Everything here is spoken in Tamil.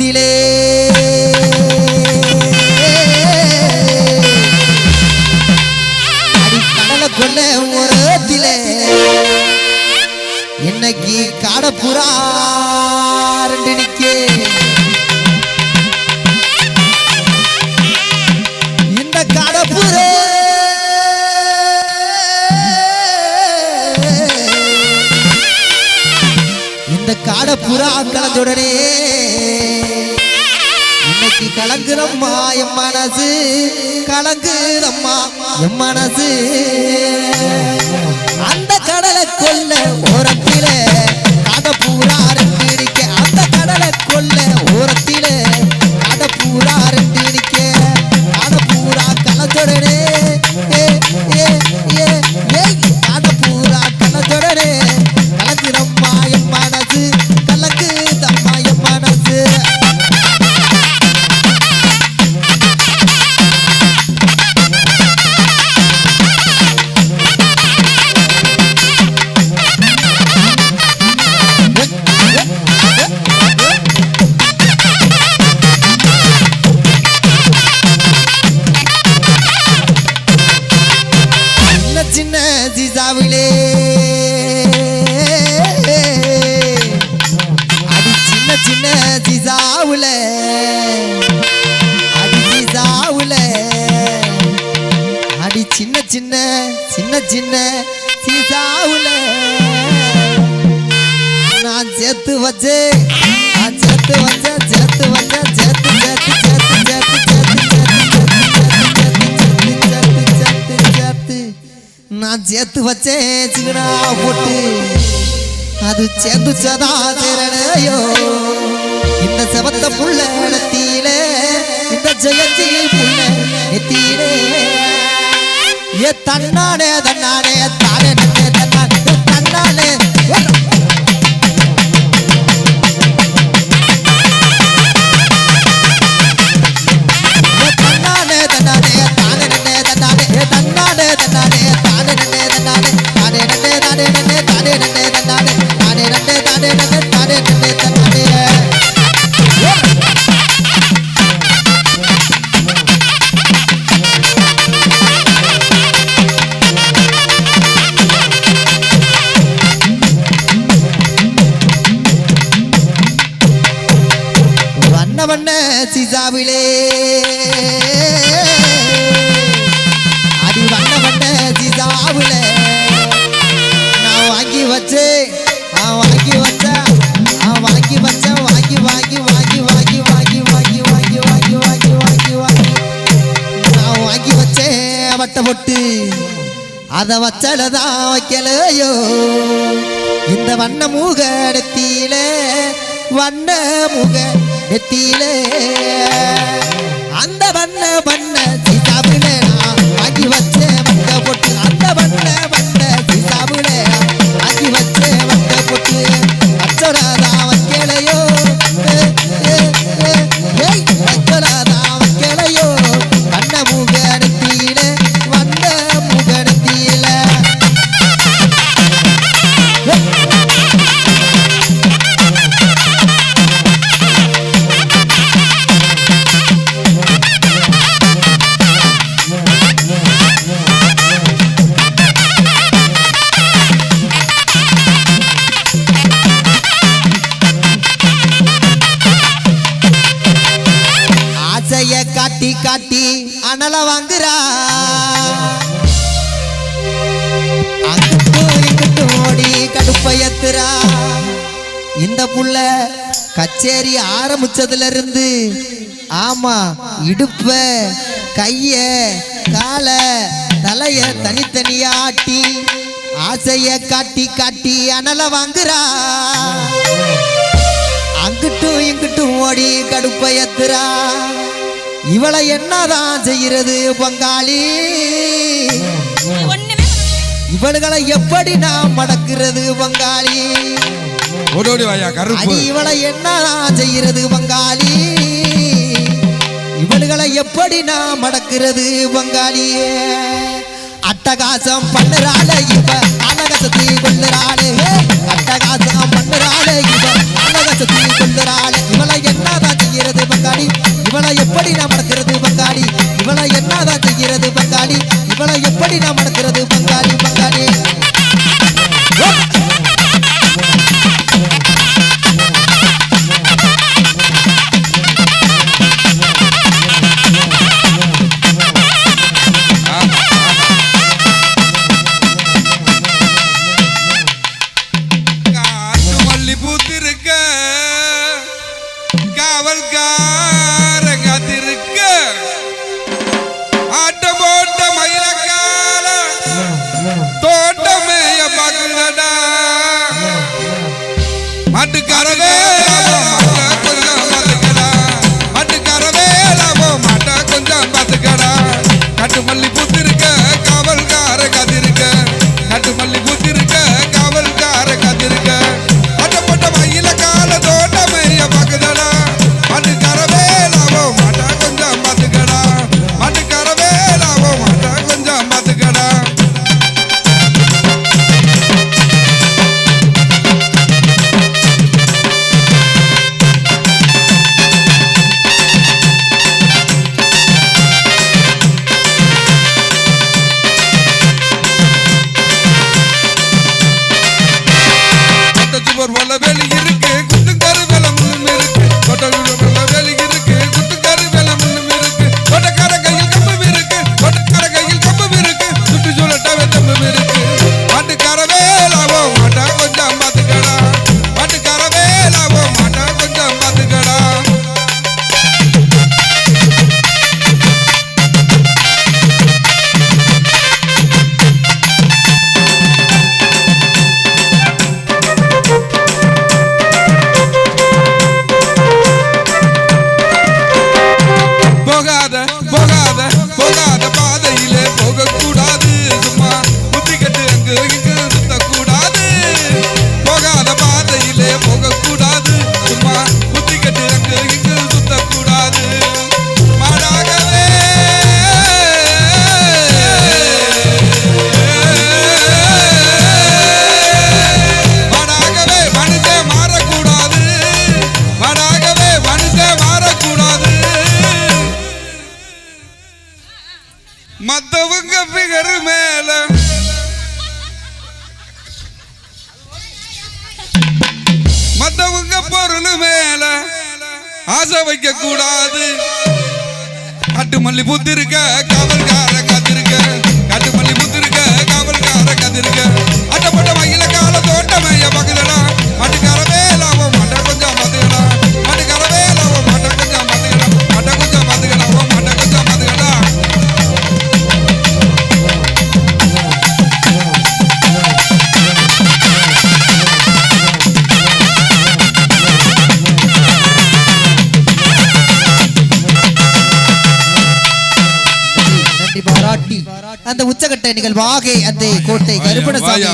ஓரத்திலே கடலை கொள்ள ஓரத்திலே இன்னைக்கு காடப்புறா ரெண்டு நிக்கே. இந்த காடப்புறே. இந்த காடப்புறா கலந்துடனே இன்னைக்கு கலங்குறம்மா என் மனசு. கலங்குறம்மா என் மனசு. அந்த கடலை கொல்ல ஓரத்திலே பூரா ரெண்டு அந்த கடலை கொல்ல ஓரத்திலே பூரா ரெண்டு சின்ன சின்ன சின்ன சீசாவுல நான் சேர்த்து வச்சேன் நான் சேர்த்து வச்சேன் சேர்த்து வச்சேன் சேர்த்து சேர்த்து சேர்த்து சேர்த்து நான் சேர்த்து வச்சேன் சிங்கடா போட்டு அது சேர்ந்து சதா திரணையோ இந்த செவத்த புள்ள நடத்தியிலே இந்த ஜெயத்தில் புள்ள நெத்தியிலே ஏ தன்னானே தன்னானே தானே தன்னானே தன்னானே சிசாவிலே அடி வண்ண வண்ண சீசாவில நான் வாங்கி வச்சேன் நான் வாங்கி வச்சேன் நான் வாங்கி வச்சேன் வாங்கி வாங்கி வாங்கி வாங்கி வாங்கி வாங்கி வாங்கி வாங்கி வாங்கி வாங்கி வாங்கி நான் வாங்கி வச்சேன் வட்ட பொட்டு அதை வச்சலதான் வைக்கலையோ இந்த வண்ண மூக நெத்தியில வண்ண முக நெத்தியிலே அந்த வண்ண வண்ண காட்டி அனல வாங்குறா. அங்கிட்டும் இங்கிட்டும் ஓடி கடுப்பயத்துறா இந்த புள்ள கச்சேரி ஆரம்பிச்சதுல இருந்து ஆமா இடுப்ப கைய கால தலைய தனித்தனியா ஆட்டி ஆசைய காட்டி காட்டி அனல வாங்குறா. அங்கிட்டும் இங்கிட்டும் ஓடி கடுப்பயத்துறா இவளை என்னதான் செய்யறது பங்காளி? இவளுகளை எப்படி நான் மடக்குறது பங்காளி? ஓடோடி வாயா கருப்பு. அடி இவளை என்னதான் செய்யறது பங்காளி? இவளுகளை எப்படி நான் மடக்குறது பங்காளியே? அட்டகாசம் பண்ணுறாள இவ அனகசத்தி கொள்ளுறாளே. அட்டகாசம் பண்ணுறாள இவ அனகசத்தி கொள்ளுறாளே. இவளை செய்ய நாமத்தை ஆசை வைக்க கூடாது கட்டு மல்லி புத்திருக்க கவல் அந்த உச்சகட்ட நிகழ்வாக அந்த கோட்டை கருப்பணசாமி